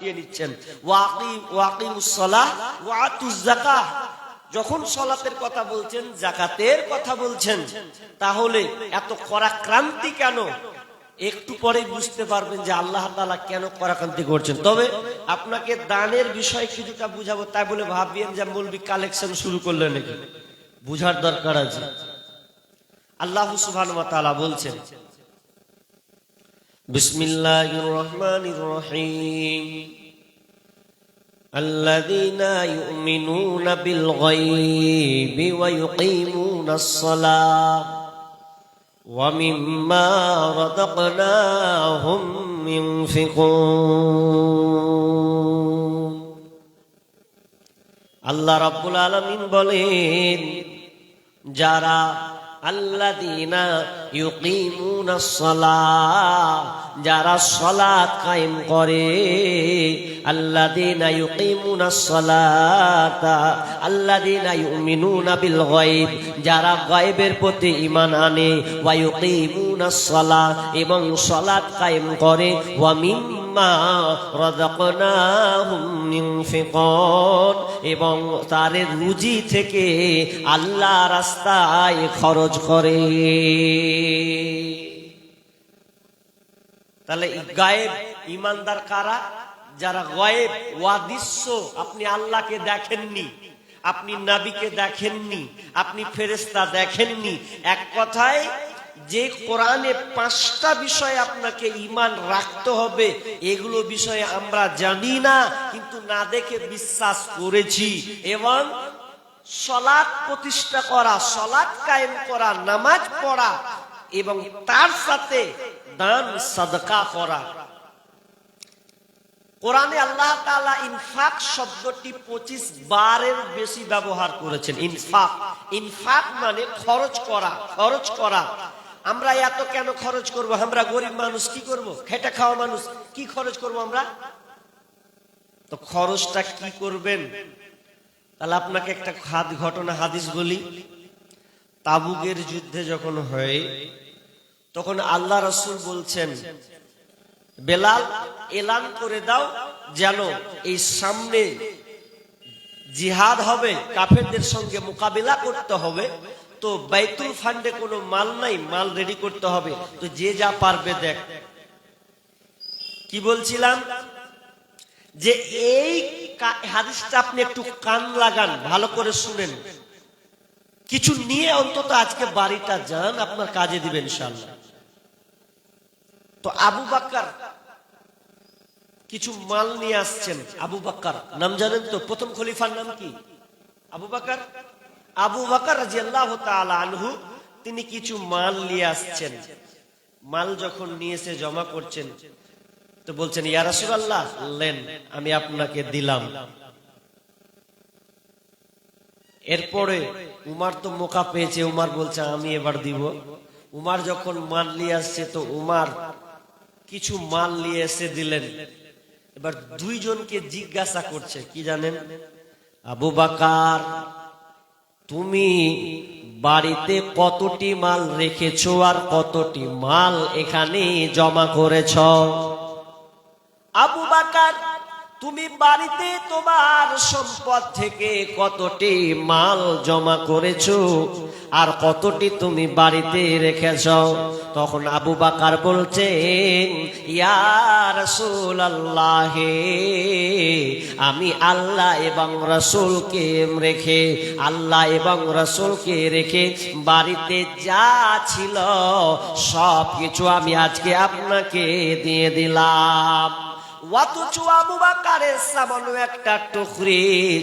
নিচ্ছেন। যখন সলাতের কথা বলছেন জাকাতের কথা বলছেন, তাহলে এত করাক্রান্তি কেন? একটু পরে বুঝতে পারবেন যে আল্লাহ তাআলা কেন করাক্রান্তি করছেন। তবে আপনাকে দানের বিষয় কিছুটা বুঝাবো, তাই বলে ভাববেন যে মৌলবি কালেকশন শুরু করলেন নাকি? বুঝার দরকার আছে। আল্লাহ ওয়া বলছেন بسم الله الرحمن الرحيم الذين يؤمنون بالغيب ويقيمون الصلاة ومما رزقناهم ينفقون আল্লাহ রাব্বুল আলামিন বলেন যারা আল্লাযীনা ইউকিমুনাস সালাহ যারা সালাত কায়েম করে, আল্লাযীনা ইউকিমুনাস সালাতা, আল্লাযীনা ইউমিনুনা বিল গায়ব, যারা গায়বের প্রতি ঈমান আনে, ওয়া ইউকিমুনাস সালাহ এবং সালাত কায়েম করে, ওয়া এবং তার রুজি থেকে আল্লাহ রাস্তায় খরচ করে। তাহলে গায়েব ইমানদার কারা? যারা গায়েব ওয়াদিস্য, আপনি আল্লাহকে দেখেননি, আপনি নাবিকে দেখেননি, আপনি ফেরেস্তা দেখেননি, এক কথায় যে কোরআনে পাঁচটা বিষয় আপনাকে ইমান রাখতে হবে, এগুলো বিষয়ে আমরা জানি না, কিন্তু না দেখে বিশ্বাস করেছি। এবং সলাৎ প্রতিষ্ঠা করা, সলাৎ কায়েম করা, নামাজ পড়া এবং তার সাথে দান, সাদকা করা। কোরআনে আল্লাহ তাআলা ইনফাক শব্দটি পঁচিশ বারের বেশি ব্যবহার করেছেন। ইনফাক ইনফাক মানে খরচ করা খরচ করা। আমরা এত কেন খরচ করব? আমরা গরিব মানুষ, কি করব? খেটে খাওয়া মানুষ, কি খরচ করব আমরা? তো খরচটা কি করবেন? তাহলে আপনাকে একটা খাদ ঘটনা, হাদিস বলি। তাবুকের যুদ্ধে যখন হয়, তখন আল্লাহ রসুল বলছেন, বেলাল, এলান করে দাও যেন এই সামনে জিহাদ হবে, কাফেরদের সঙ্গে মোকাবিলা করতে হবে। তো বাইতুল ফান্ডে কোনো মাল নাই, মাল রেডি করতে হবে। তো যে যা পারবে দেখ। কি বলছিলাম? যে এই হাদিসটা আপনি একটু কান লাগান, ভালো করে শুনেন। কিছু নিয়ে অন্তত আজকে বাড়িটা যান, আপনার কাজে দিবেন ইনশাল্লাহ তো আবু বাক্কার কিছু মাল নিয়ে আসছেন, আবু বাক্কার। নাম জানেন তো? প্রথম খলিফার নাম কি? আবু বাক্কার? আবু তাআলা আনহু, তিনি কিছু মাল নিয়ে আসছেন। মাল যখন নিয়ে এসে জমা করছেন, তো বলছেন, ইয়া রাসূলুল্লাহ, লেন, আমি আপনাকে দিলাম। এরপরে উমার তো মোকা পেয়েছে, উমার বলছে, আমি এবার দিব। উমার যখন মাল নিয়ে আসছে, তো উমার কিছু মাল নিয়ে এসে দিলেন। এবার দুইজনকে জিজ্ঞাসা করছে, কি জানেন? আবু বাকার তুমি বাড়িতে কতটি মাল রেখেছো আর কতটি মাল এখানে জমা করেছ? আবু বাকার তুমি বাড়িতে তোমার সম্পদ থেকে কতটি মাল জমা করেছ? আর কতটি তুমি বাড়িতে রেখেছ? তখন আবু বাকার বলছেন ইয়ার আল্লাহে আমি আল্লাহ এবং রসুলকে রেখে, আল্লাহ এবং রসুলকে রেখে বাড়িতে যা ছিল সব কিছু আমি আজকে আপনাকে দিয়ে দিলাম। একটা টুকরি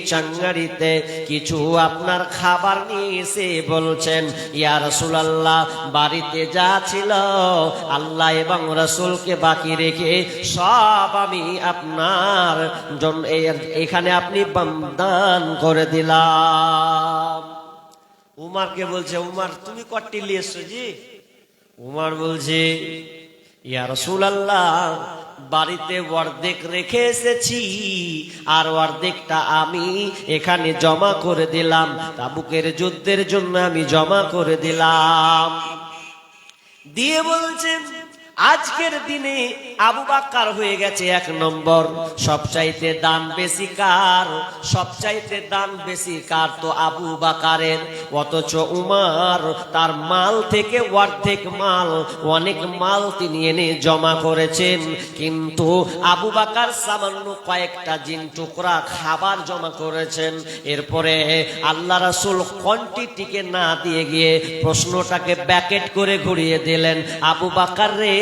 চাঙ্গারিতে কিছু আপনার খাবার নিয়ে এসে বলছেন, ইয়া রাসূলুল্লাহ, বাড়িতে যা ছিল আল্লাহ এবং রাসূলকে বাকি রেখে সব আমি আপনার জন্য এখানে আপনি দান করে দিলাম। উমারকে বলছে, উমার, তুমি কটি লিয়েছো জি? উমার বলছে, ইয়া রাসূলুল্লাহ বাড়িতে অর্ধেক রেখে এসেছি, আর অর্ধেকটা আমি এখানে জমা করে দিলাম। তাবুকের যুদ্ধের জন্য আমি জমা করে দিলাম। দিয়ে বলছেন আজকের দিনে আবু বাক্কার হয়ে গেছে এক নম্বর। সবচাইতে দান বেশি কার? সবচাইতে দান বেশি কার তো আবু বাকারের অথচ উমার তার মাল থেকে অর্ধেক মাল, অনেক মাল তিনি এনে জমা করেছেন। কিন্তু আবু বাকার সামান্য কয়েকটা জিন টুকরা খাবার জমা করেছেন। এরপরে আল্লাহ রাসুল কোয়ান্টিটিকে না দিয়ে গিয়ে প্রশ্নটাকে ব্যাকেট করে ঘুরিয়ে দিলেন। আবু বাকার রে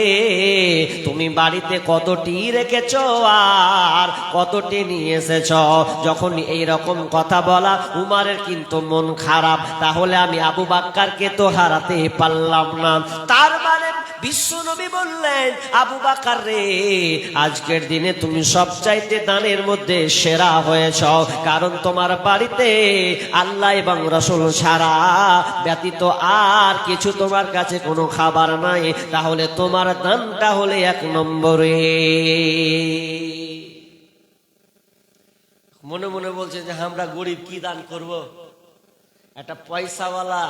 তুমি বাড়িতে কতটি রেখেছ আর কতটি নিয়ে এসেছ? যখন এই রকম কথা বলা উমারের কিন্তু মন খারাপ। তাহলে আমি আবু বাক্কারকে তো হারাতে পারলাম না। তার মানে বিশ্ব নবী বললেন, আবু বাকার রে, আজকের দিনে তুমি সবচাইতে দানের মধ্যে সেরা হয়েছ। কারণ তোমার বাড়িতে আল্লাহ এবং রসুল ছাড়া ব্যতীত আর কিছু তোমার কাছে কোনো খাবার নাই। তাহলে তোমার দানটা হলে এক নম্বরে। মনে মনে বলছে যে, আমরা গরিব, কি দান করব? একটা পয়সাওয়ালা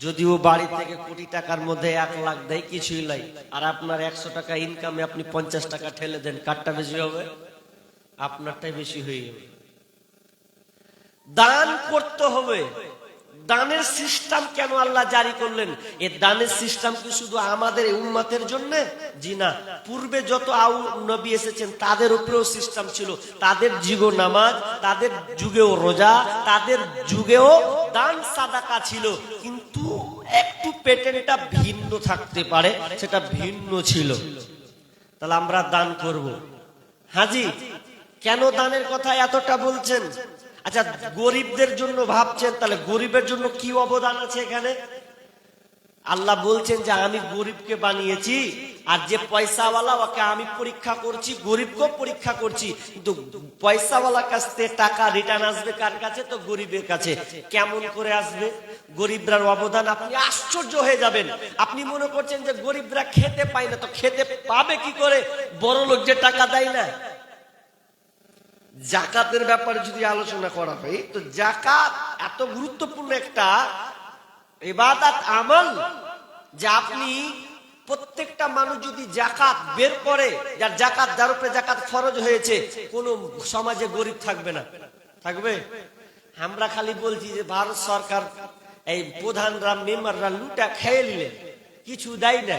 যদিও বাড়ি থেকে কোটি টাকার মধ্যে এক লাখ দেয় কিছুই নাই। আর আপনার একশো টাকা ইনকামে আপনি পঞ্চাশ টাকা ঠেলে দেন, কারটা বেশি হবে? আপনারটাই বেশি হয়ে যাবে। দান করতে হবে। দানের সিস্টেম কেন আল্লাহ জারি করলেন? এ দানের সিস্টেম কি শুধু আমাদের উম্মতের জন্য? জি না। পূর্বে যত আউ নবী এসেছেন, তাদের উপরেও সিস্টেম ছিল। তাদের যুগেও নামাজ, তাদের যুগেও রোজা, তাদের যুগেও দান সাদাকা ছিল। কিন্তু একটু পেটেনটা ভিন্ন থাকতে পারে, সেটা ভিন্ন ছিল। তাহলে আমরা দান করব। হাজি, কেন দানের কথা এতটা বলছেন? আচ্ছা গরিবদের জন্য ভাবছেন, তাহলে গরিবের জন্য কি অবদান আছে এখানে? আল্লাহ বলছেন যে, আমি গরিবকে বানিয়েছি, আর যে পয়সাওয়ালা ওকে আমি পরীক্ষা করছি, গরিবকেও পরীক্ষা করছি, কিন্তু পয়সাওয়ালার কাছ থেকে টাকা রিটার্ন আসবে কার কাছে? তো গরিবের কাছে। কেমন করে আসবে? গরিবরার অবদান, আপনি আশ্চর্য হয়ে যাবেন। আপনি মনে করছেন যে, গরিবরা খেতে পায় না, তো খেতে পাবে কি করে? বড় লোক যে টাকা দেয় না। জাকাতের ব্যাপারে যদি আলোচনা করা হয়, তো জাকাত এত গুরুত্বপূর্ণ একটা এবাদাত আমল যে আপনি প্রত্যেকটা মানুষ যদি জাকাত বের করে, যার জাকাত যার উপরে জাকাত ফরজ হয়েছে, কোন সমাজে গরিব থাকবে না। থাকবে? আমরা খালি বলছি যে ভারত সরকার, এই প্রধানরা, মেম্বাররা লুটা খেয়ে নিলেন, কিছু দেয় না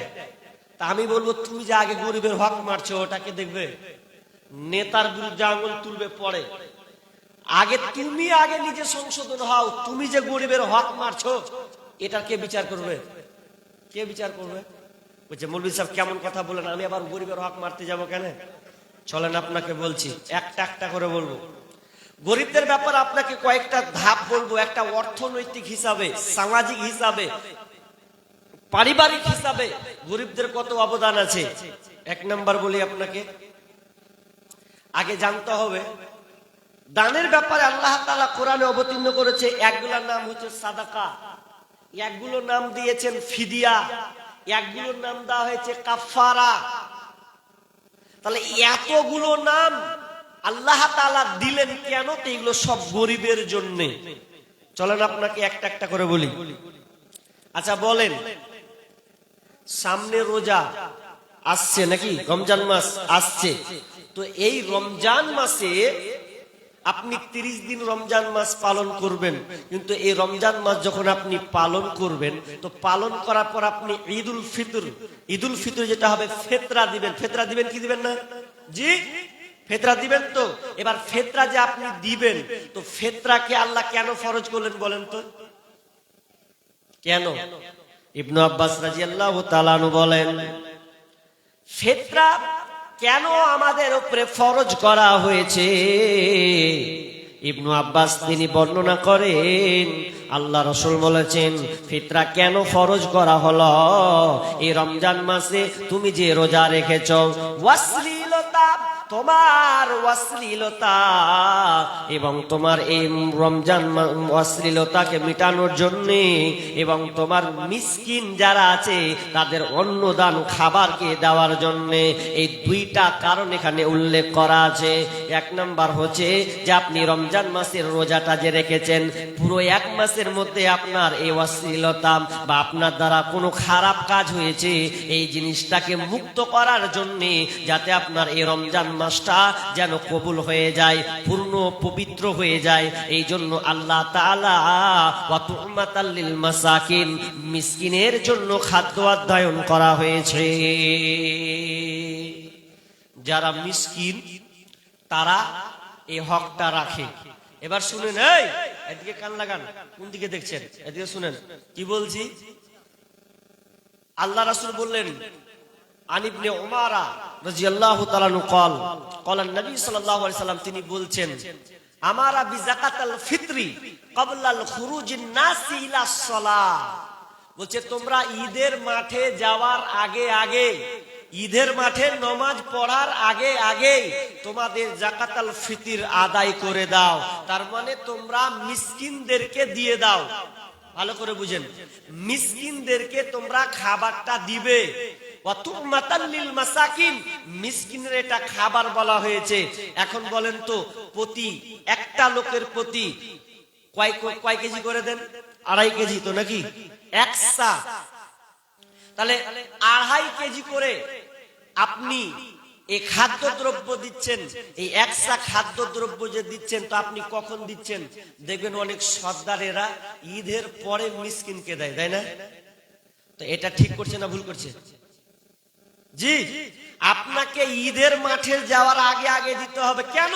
তা আমি বলব, তুমি যে আগে গরিবের হক মারছো, ওটাকে দেখবে? নেতার বিরুদ্ধে আঙুল তুলবে পরে। আগে তুমি আগে নিজে সংশোধন হও, তুমি যে গরিবের হক মারছো, এটা কে বিচার করবে? কে বিচার করবে? বলছে, মৌলভী সাহেব কেমন কথা বলেন, আমি আবার গরিবের হক মারতে যাব কেন? চলেন আপনাকে বলছি, একটা একটা করে বলব। গরিবদের ব্যাপার আপনাকে কয়েকটা ধাপ বলব, একটা অর্থনৈতিক হিসাবে, সামাজিক হিসাবে, পারিবারিক হিসাবে গরিবদের কত অবদান আছে? এক নাম্বার বলি আপনাকে আগে জানতে হবে, দানের ব্যাপারে আল্লাহ তালা কোরআনে অবতীর্ণ করেছে, একগুলোর নাম হচ্ছে সাদাকা, একগুলোর নাম দিয়েছেন ফিদিয়া, একগুলোর নাম দেওয়া হয়েছে কাফারা তাহলে এতগুলো নাম আল্লাহ তালা দিলেন কেন? তো এগুলো সব গরিবের জন্যে। চলেন আপনাকে একটা একটা করে বলি। আচ্ছা বলেন, সামনে রোজা আসছে নাকি? রমজান মাস আসছে। তো এই রমজান মাসে আপনি তিরিশ দিন রমজান মাস পালন করবেন। কিন্তু এই রমজান মাস যখন আপনি পালন করবেন, তো পালন করার পর আপনি ঈদ উল ফিতর ঈদ উল ফিতর যেটা হবে ফেতরা দিবেন। ফেতরা দিবেন কি দিবেন না? জি? ফেতরা দিবেন তো? এবার ফেতরা যে আপনি দিবেন, তো ফেতরাকে আল্লাহ কেন ফরজ করলেন বলেন তো? কেন? ইবনু আব্বাস রাজিয়াল্লাহু তাআলা বলেন, ফেতরা কেন আমাদের উপরে ফরজ করা হয়েছে? ইবনু আব্বাস তিনি বর্ণনা করেন, আল্লাহ রসুল বলেছেন, ফিতরা কেন ফরজ করা হলো? এই রমজান মাসে তুমি যে রোজা রেখেছ তোমার অশ্লীলতা এবং তোমার এই রমজান অশ্লীলতাকে মেটানোর জন্য এবং তোমার মিসকিন যারা আছে, তাদের অন্নদান খাবারকে দেওয়ার জন্য এই দুইটা কারণ এখানে উল্লেখ করা আছে। এক নাম্বার হচ্ছে যে আপনি রমজান মাসের রোজাটা যে রেখেছেন, পুরো এক মাসের মধ্যে আপনার এই অশ্লীলতা বা আপনার দ্বারা কোনো খারাপ কাজ হয়েছে, এই জিনিসটাকে মুক্ত করার জন্য যাতে আপনার এই রমজান মাসটা যেন কবুল হয়ে যায়, পূর্ণ পবিত্র হয়ে যায়। এই জন্য আল্লাহ মিসকিনের জন্য খাদ্য অধ্যয়ন করা হয়েছে। যারা মিসকিন, তারা এই হকটা রাখে। এবার শুনেন, এই, এদিকে কান লাগান, কোন দিকে দেখছেন? এদিকে শুনেন, কি বলছি? আল্লাহ রাসুল বললেন তিনি বলছেন, আমারা সালাহ বলছে, তোমরা ঈদের মাঠে যাওয়ার আগে আগে, ঈদের মাঠে নমাজ পড়ার আগে আগে তোমাদের জাকাতাল ফিতির আদায় করে দাও। তার মানে তোমরা মিসকিনদেরকে দিয়ে দাও। ভালো করে বুঝেন। মিসকিনদেরকে তোমরা খাবারটা দিবে। এটা খাবার বলা হয়েছে। এখন বলেন তো, প্রতি একটা লোকের প্রতি কয় কয় কেজি করে দেন? আড়াই কেজি তো নাকি? একসা তাহলে আড়াই কেজি করে আপনি এই খাদ্য দ্রব্য দিচ্ছেন, এই একসা খাদ্য দ্রব্য যে দিচ্ছেন, তো আপনি কখন দিচ্ছেন? দেখবেন অনেক সর্দারেরা ঈদের পরে মিসকিনকে দেয়, তাই না? তো এটা ঠিক করছে না ভুল করছে? জি, আপনাকে ঈদের মাঠে যাওয়ার আগে আগে দিতে হবে। কেন?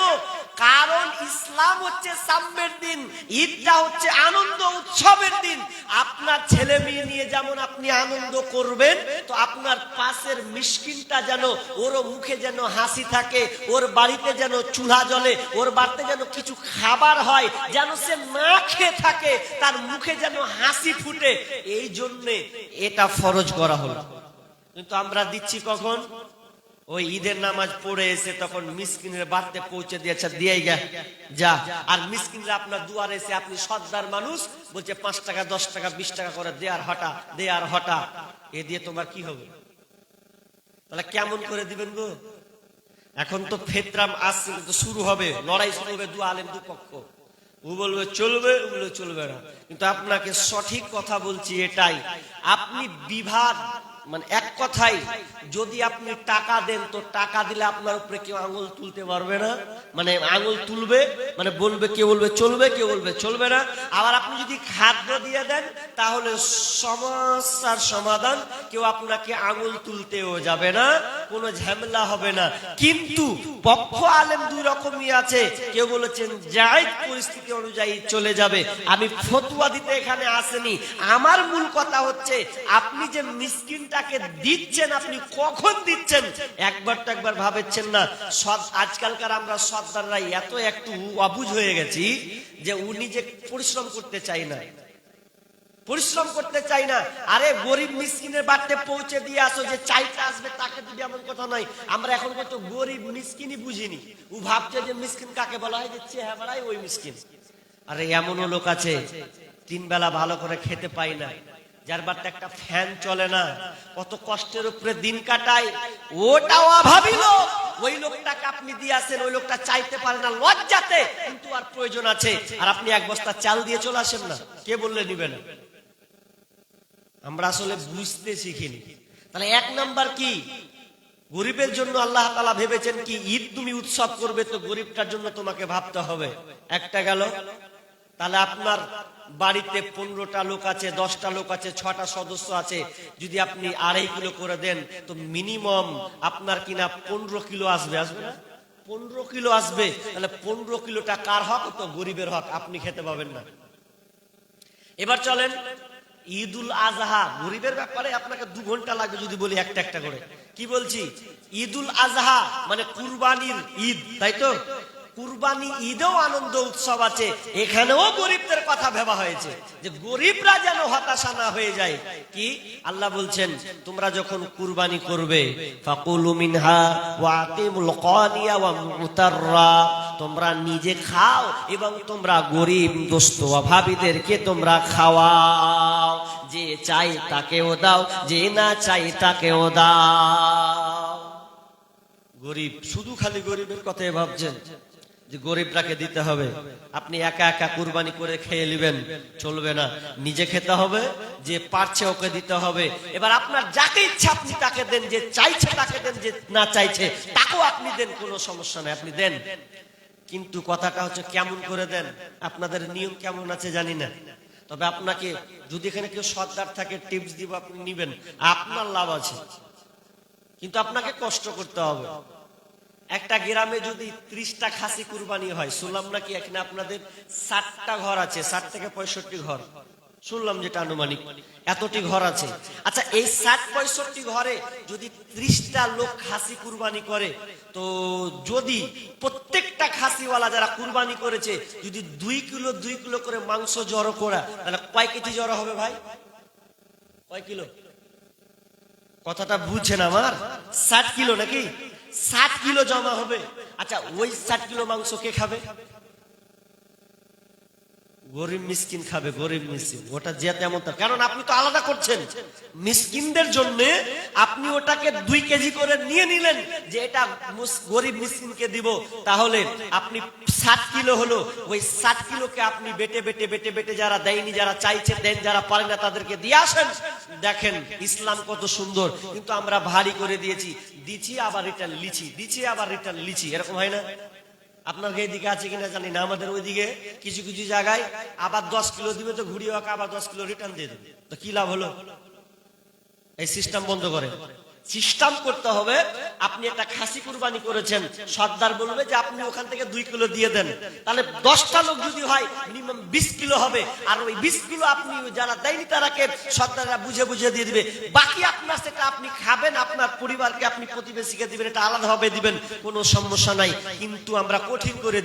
কারণ ইসলাম হচ্ছে সাম্যের দিন, ঈদটা হচ্ছে আনন্দ উৎসবের দিন। আপনার ছেলে মেয়ে নিয়ে যেমন আপনি আনন্দ করবেন, তো আপনার পাশের মিসকিনটা যেন ওর মুখে যেন হাসি থাকে, ওর বাড়িতে যেন চুলা জ্বলে, ওর বাড়িতে যেন কিছু খাবার হয়, যেন সে না খেয়ে থাকে, তার মুখে যেন হাসি ফুটে, এই জন্যে এটা ফরজ করা হলো। কিন্তু আমরা দিচ্ছি কখন? ওই ঈদের নামাজ পড়ে এসে তখন মিসকিনের বাড়তে পৌঁছে দিয়েছে দিয়ে গা যা। আর মিসকিনরা আপনার দুয়ারে এসে আপনি সর্দার মানুষ, বলছে পাঁচ টাকা, দশ টাকা, বিশ টাকা করে দেয়ার হটা দেয়ার হটা। এ দিয়ে তোমার কি হবে? তাহলে কেমন করে দিবেন গো? এখন তো ফেতরাম আসছে তো শুরু হবে, লড়াই শুরু হবে দু আলেম, দু পক্ষ। ও বলবে, চলবে, ও বলবে, চলবে না। কিন্তু আপনাকে সঠিক কথা বলছি এটাই, আপনি বিভাগ মানে এক কথাই, যদি আপনি টাকা দেন, তো টাকা দিলে আপনার উপরে কেউ আঙুল তুলতে পারবে না। মানে আঙুল তুলবে মানে বলবে, কেউ বলবে, চলবে, কেউ বলবে, চলবে না। আবার আপনি যদি খাদ্য দিয়ে দেন, তাহলে সমস্যার সমাধান, কেউ আপনাকে আঙুল তুলতেও যাবে না, কোনো ঝামেলা হবে না। কিন্তু পক্ষ আলেম দুই রকমই আছে। কেউ বলেছেন যাই পরিস্থিতি অনুযায়ী চলে যাবে। আমি ফতুয়া দিতে এখানে আসেনি। আমার মূল কথা হচ্ছে, আপনি যে মিসকিনটাকে দিচ্ছেন আপনি কখন দিচ্ছেন? একবার তো একবার ভাবেছেন না। সব আজকালকার আমরা সর্দাররা এত একটু অবুঝ হয়ে গেছি যে উনি যে পরিশ্রম করতে চাই না। পরিশ্রম করতে চাই না। আরে গরিব মিসকিনের বাড়তে পৌঁছে দিয়ে আসো যে চাইতে আসবে তাকে দিবি এমন কথা নয়। আমরা এখন কত গরিব মিসকিনই বুঝিনি। ও ভাবছে যে মিসকিন কাকে বলা হয়? যে চেহারাই ওই মিসকিন। আরে এমনও লোক আছে তিন বেলা ভালো করে খেতে পাই না। যার বাড়িতে একটা ফ্যান চলে না, কত কষ্টের উপরে দিন কাটায়, ওটাও অভাবী লোক ওই লোকটাকে আপনি দিয়ে আসেন, ওই লোকটা চাইতে পারে না লজ্জাতে, কিন্তু আর প্রয়োজন আছে। আর আপনি এক বস্তা চাল দিয়ে চলে আসেন না, কে বললে নিবেন? আমরা আসলে বুঝতে শিখিনি। তাহলে এক নাম্বার কি? গরিবের জন্য আল্লাহ তালা ভেবেছেন কি, ঈদ তুমি উৎসব করবে, তো গরিবটার জন্য তোমাকে ভাবতে হবে। একটা গেল, তাহলে আপনার বাড়িতে পনেরোটা লোক আছে, দশটা লোক আছে, ছটা সদস্য আছে। যদি আপনি আড়াই কিলো করে দেন, তো মিনিমাম আপনার কিনা পনেরো কিলো আসবে আসবে না? পনেরো কিলো আসবে, তাহলে পনেরো কিলোটা কার হক? তো গরিবের হক, আপনি খেতে পাবেন না। এবার চলেন, ঈদুল আজহা, গরিবের ব্যাপারে আপনাকে দু ঘণ্টা লাগবে যদি বলি একটা একটা করে। কি বলছি? ঈদুল আজহা মানে কুরবানির ঈদ, তাই তো? কুরবানি ঈদেও আনন্দ উৎসব আছে। এখানেও গরিবদের কথা ভেবা হয়েছে যে গরিবরা যেন হতাশা না হয়ে যায়। কি? আল্লাহ বলছেন, তোমরা যখন কুরবানি করবে তোমরা নিজে খাও এবং তোমরা গরিব দোস্ত অভাবীদেরকে তোমরা খাওয়াও। যে চাই তাকেও দাও, যে না চাই তাকেও দাও। গরিব, শুধু খালি গরিবের কথাই ভাবছেন? যে গরিবটাকে দিতে হবে। আপনি একা একা কুরবানি করে খেয়ে নেবেন, চলবে না। নিজে খেতে হবে, যে পারছে ওকে দিতে হবে। এবার আপনার যাকে ইচ্ছা আপনি তাকে দেন, যে চাইছে তাকে দেন, যে না চাইছে তাকেও আপনি দেন, কোনো সমস্যা নেই, আপনি দেন। কিন্তু কথাটা হচ্ছে কেমন করে দেন, আপনাদের নিয়ম কেমন আছে জানি না। তবে আপনাকে যদি এখানে কেউ সর্দার থাকে, টিপস দিব, আপনি নিবেন। আপনার লাভ আছে। কিন্তু আপনাকে কষ্ট করতে হবে। একটা গ্রামে যদি ত্রিশটা খাসি কুরবানি হয়, শুনলাম নাকি এখানে আপনাদের ষাটটা ঘর আছে, ষাট থেকে পঁয়ষট্টি ঘর। শুনলাম যেটা আনুমানিক, এতটি ঘর আছে। আচ্ছা এই ষাট পঁয়ষট্টি ঘরে যদি ত্রিশটা লোক খাসি কুরবানি করে, তো যদি প্রত্যেকটা খাসিওয়ালা যারা কুরবানি করেছে, যদি দুই কিলো দুই কিলো করে মাংস জড়ো করা, তাহলে কয় কেজি জড়ো হবে ভাই? কয় কিলো? কথাটা বুঝছেন আমার? ষাট কিলো নাকি? ষাট কিলো জমা হবে। আচ্ছা ওই ষাট কিলো মাংস কে খাবে? গরিব মিসকিন খাবে, গরিব মিসকিন। ওটা যে তেমন কারণ আপনি তো আলাদা করছেন। মিসকিনদের জন্য আপনি ওটাকে দুই কেজি করে নিয়ে নিলেন যে এটা গরিব মিসকিনকে দিব। তাহলে আপনি ষাট কিলো হলো, ওই ষাট কিলোকে আপনি বেটে বেটে বেটে বেটে যারা দেয়নি, যারা চাইছে, দেন যারা পারে না, তাদেরকে দিয়ে আসেন। দেখেন, ইসলাম কত সুন্দর। কিন্তু আমরা ভারী করে দিয়েছি। দিচ্ছি, আবার রিটার্ন লিচি দিচ্ছি, আবার রিটার্ন লিচি এরকম হয় না? আপনার এদিকে আছে কিনা জানি না। আমাদের ওইদিকে কিছু কিছু জায়গায় আবার দশ কিলো দিবে তো ঘুরিয়ে আবার দশ কিলো রিটার্ন দিয়ে দেবে। তো কি লাভ হলো? এই সিস্টেম বন্ধ করে। সিস্টেম করতে হবে। আপনি একটা খাসি কুরবানি করেছেন। সর্দার বলবে যে আপনি ওখান থেকে দুই কিলো দিয়ে দেন। তাহলে দশটা লোক যদি হয় মিনিমাম বিশ কিলো হবে। আর ওই বিশ কিলো আপনি যারা দেয়নি তারাকে সর্দাররা বুঝে বুঝে দিয়ে দিবে। বাকি আপনার সেটা আপনি খাবেন, আপনার পরিবারকে আপনি প্রতিবেশীকে দিবেন, এটা আলাদাভাবে দিবেন। কোনো সমস্যা নাই। কিন্তু আমরা কঠিন করে